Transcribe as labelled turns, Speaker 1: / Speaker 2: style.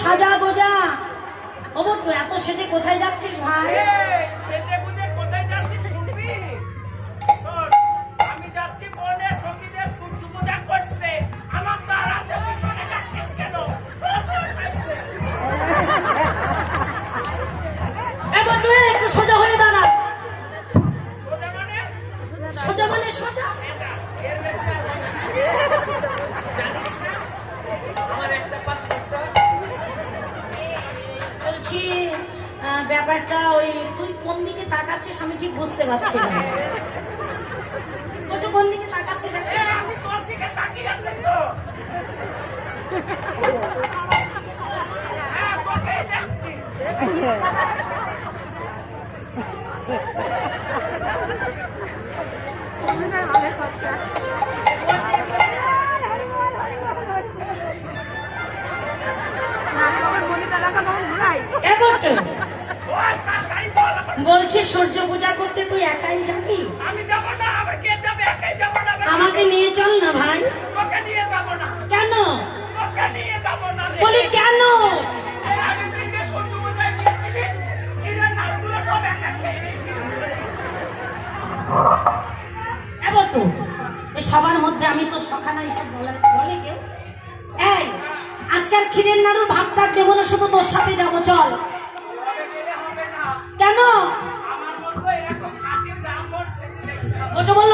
Speaker 1: সাজা গোজা ও বটু এত সেজে কোথায় যাচ্ছিস ভাই?
Speaker 2: সেজে গুজে কোথায় যাচ্ছিস শুনবি? শোন,
Speaker 1: আহ, ব্যাপারটা ওই তুই কোন দিকে তাকাচ্ছিস আমি ঠিক বুঝতে পারছি না বটু কোন দিকে তাকাচ্ছিস দেখ।
Speaker 2: আমি তোর দিকে তাকিয়ে আছি তো। হ্যাঁ,
Speaker 1: বলছি সূর্য পূজা করতে তুই একাই যাবি?
Speaker 2: আমি যাব না আবার কে যাবে? একাই যাব না
Speaker 1: আমাকে নিয়ে চল না ভাই।
Speaker 2: তোকে নিয়ে যাব না।
Speaker 1: কেন?
Speaker 2: তোকে নিয়ে যাব না
Speaker 1: বলি কেন?
Speaker 2: আগের সূর্য পূজায় গিয়েছিলি হিরের নাড়ুগুলো সব একা খেয়ে নিয়েছিস
Speaker 1: এ সবার মধ্যে আমি তো সখানা এইসব বলে বলে কেউ এই আজকাল ক্ষীরের নাড়ুর ভাতটা দেবো না শুধু তোর সাথে যাব চল। কেন
Speaker 2: আমার মতো এরকম খাঁটি ব্রাহ্মণ সেজে দেখতে হবে।
Speaker 1: ওটা বলল